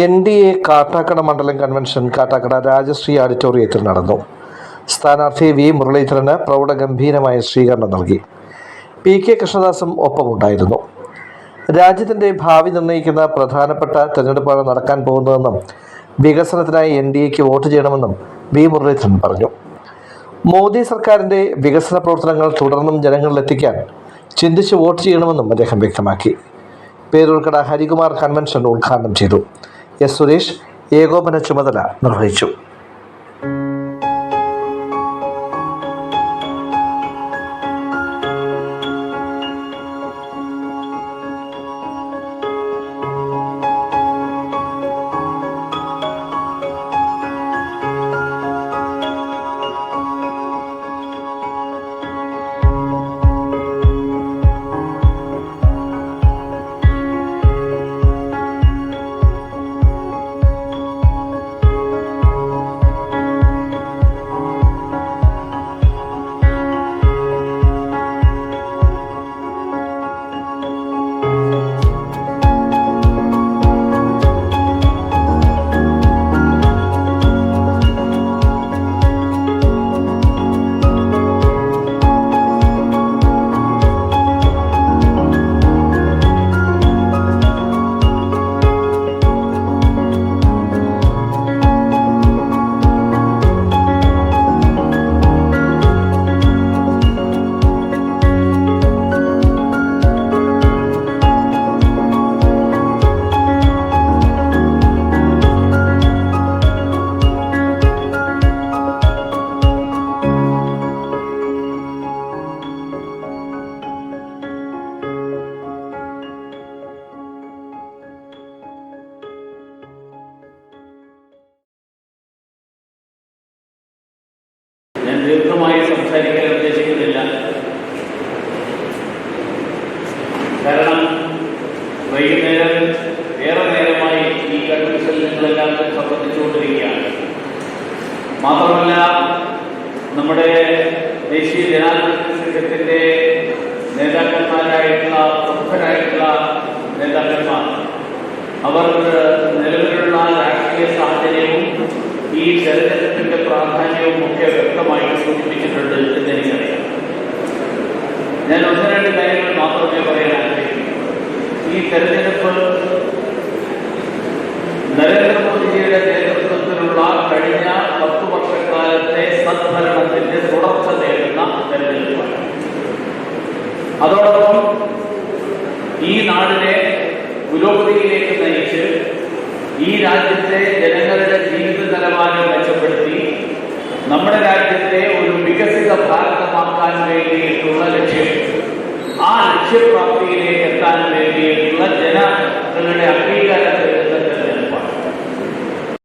N D A Kattakada മണ്ഡലം convention Kattakada Rajashree ഓഡിറ്റോറിയത്തിൽ നടന്നു. സ്ഥാനാർത്ഥി വി മുരളീധരന് പ്രൗഢഗംഭീരമായ സ്വീകരണം നൽകി. പി കെ കൃഷ്ണദാസും ഒപ്പമുണ്ടായിരുന്നു. രാജ്യത്തിന്റെ ഭാവി നിർണയിക്കുന്ന പ്രധാനപ്പെട്ട തെരഞ്ഞെടുപ്പാണ് നടക്കാൻ പോകുന്നതെന്നും വികസനത്തിനായി എൻ ഡി എക്ക് വോട്ട് ചെയ്യണമെന്നും വി മുരളീധരൻ പറഞ്ഞു. മോദി സർക്കാരിന്റെ വികസന പ്രവർത്തനങ്ങൾ തുടർന്നും ജനങ്ങളിലെത്തിക്കാൻ ചിന്തിച്ച് വോട്ട് ചെയ്യണമെന്നും അദ്ദേഹം വ്യക്തമാക്കി. പേരൂർക്കട ഹരികുമാർ കൺവെൻഷൻ ഉദ്ഘാടനം ചെയ്തു. എസ് സുരേഷ് ഏകോപന ചുമതല നിർവഹിച്ചു സംസാരിക്കാൻ ഉദ്ദേശിക്കുന്നില്ല. കാരണം വൈകുന്നേരം ഏറെ നേരമായി ഈ കൺവെൻഷൻ നിങ്ങളെല്ലാം സംബന്ധിച്ചുകൊണ്ടിരിക്കുകയാണ്. മാത്രമല്ല നമ്മുടെ ദേശീയ ജനാധിപത്യ സംഘത്തിന്റെ നേതാക്കന്മാരായിട്ടുള്ള പ്രമുഖരായിട്ടുള്ള നേതാക്കന്മാർ അവർ നിലവിലുള്ള രാഷ്ട്രീയ സാഹചര്യവും ഈ തെരഞ്ഞെടുപ്പിന്റെ പ്രാധാന്യവും ഒക്കെ വ്യക്തമായി സൂചിപ്പിച്ചിട്ടുണ്ട് എന്നെനിക്കറിയാം. ഞാൻ ഒന്ന് രണ്ട് കാര്യങ്ങൾ മാത്രമേ പറയാൻ ആഗ്രഹിക്കുന്നു ഈ തെരഞ്ഞെടുപ്പ് നരേന്ദ്രമോദിജിയുടെ നേതൃത്വത്തിലുള്ള കഴിഞ്ഞ പത്തു വർഷക്കാലത്തെ സദ്ഭരണത്തിന്റെ തുടർച്ച നേടുന്ന തെരഞ്ഞെടുപ്പാണ്. അതോടൊപ്പം ഈ നാടിനെ പുരോഗതിയിലേക്ക് നയിച്ച് ഈ രാജ്യത്തെ ജനങ്ങളുടെ ജീവിത നിലവാരം മെച്ചപ്പെടുത്തി നമ്മുടെ രാജ്യത്തെ ഒരു വികസിത ഭാരതമാക്കാൻ വേണ്ടിയിട്ടുള്ള ലക്ഷ്യം. ആ ലക്ഷ്യപ്രാപ്തിയിലേക്ക് എത്താൻ വേണ്ടിയിട്ടുള്ള ജനങ്ങളുടെ